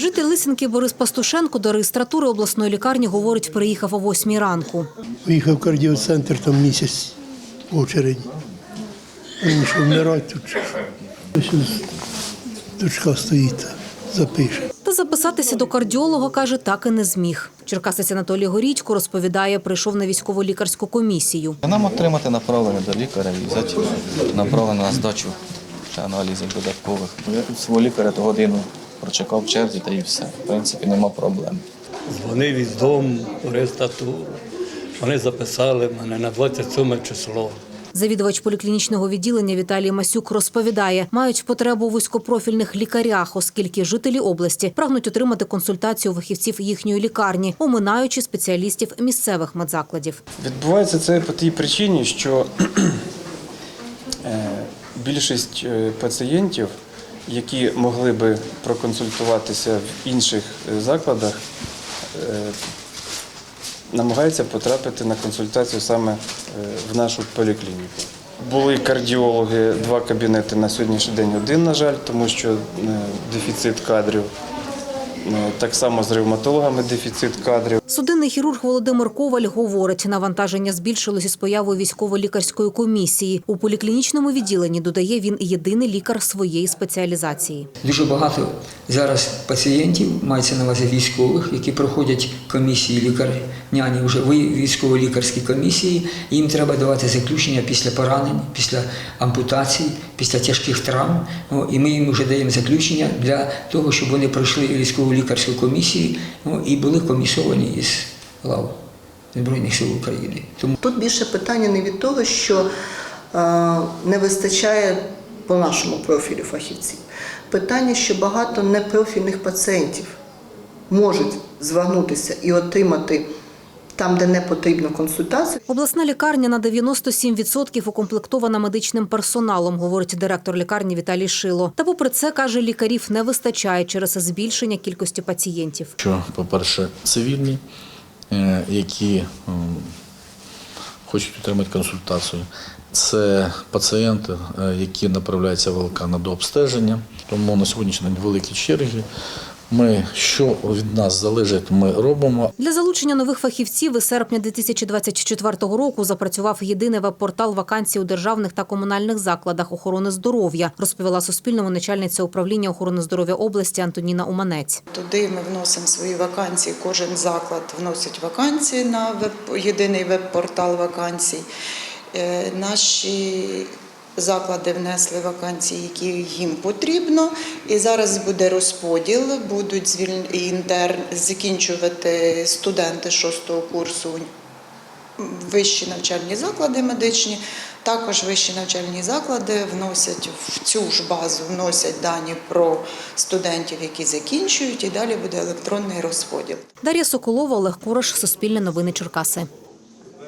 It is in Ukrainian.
Житель Лисенки Борис Пастушенко до реєстратури обласної лікарні, говорить, приїхав о 8 ранку. Поїхав в кардіоцентр там місяць в очереді. Що вмирати тут. Ось дочка стоїть, запише. Та записатися до кардіолога, каже, так і не зміг. Черкасець Анатолій Горічко розповідає, прийшов на військово-лікарську комісію. Нам отримати направлення до лікаря і взяти направлення на здачу аналізів додаткових. Я тут свого лікаря то годину прочекав в черзі та і все. В принципі, нема проблем. Дзвонив із дому реєстратуру. Вони записали мене на 27 число. Завідувач поліклінічного відділення Віталій Масюк розповідає, мають потребу у вузькопрофільних лікарях, оскільки жителі області прагнуть отримати консультацію фахівців їхньої лікарні, оминаючи спеціалістів місцевих медзакладів. Відбувається це по тій причині, що е, більшість е, пацієнтів, які могли би проконсультуватися в інших е, закладах, е, намагаються потрапити на консультацію саме е, в нашу поліклініку. Були кардіологи, два кабінети на сьогоднішній день один, на жаль, тому що дефіцит кадрів. Так само з ревматологами дефіцит кадрів. Судинний хірург Володимир Коваль говорить, навантаження збільшилось із появою військово-лікарської комісії. У поліклінічному відділенні, додає він, єдиний лікар своєї спеціалізації. Дуже багато зараз пацієнтів, мається на увазі військових, які проходять комісії лікарняні, вже ви- військово-лікарські комісії. Їм треба давати заключення після поранень, після ампутацій, після тяжких травм. І ми їм вже даємо заключення для того, щоб вони пройшли військово-лікарську комісію ну, і були комісовані із лав Збройних сил України. Тому Тут більше питання не від того, що е, не вистачає по нашому профілю фахівців. Питання, що багато непрофільних пацієнтів можуть звернутися і отримати там, де не потрібно консультацію. Обласна лікарня на 97% укомплектована медичним персоналом, говорить директор лікарні Віталій Шило. Та попри це, каже, лікарів не вистачає через збільшення кількості пацієнтів. що, по-перше, цивільні, е, які хочуть отримати консультацію. Це пацієнти, е, які направляються в ВЛК на дообстеження, тому на сьогоднішній день великі черги. Ми, що від нас залежить, ми робимо. Для залучення нових фахівців із серпня 2024 року запрацював єдиний веб-портал вакансій у державних та комунальних закладах охорони здоров'я, розповіла Суспільному начальниця управління охорони здоров'я області Антоніна Уманець. Туди ми вносимо свої вакансії. Кожен заклад вносить вакансії на веб, єдиний веб-портал вакансій. Е, Наші заклади внесли вакансії, які їм потрібно. І зараз буде розподіл, будуть звіль... інтерн... закінчувати студенти шостого курсу вищі навчальні заклади медичні. Також вищі навчальні заклади вносять в цю ж базу вносять дані про студентів, які закінчують, і далі буде електронний розподіл. Дар'я Соколова, Олег Кураш, Суспільне новини Черкаси.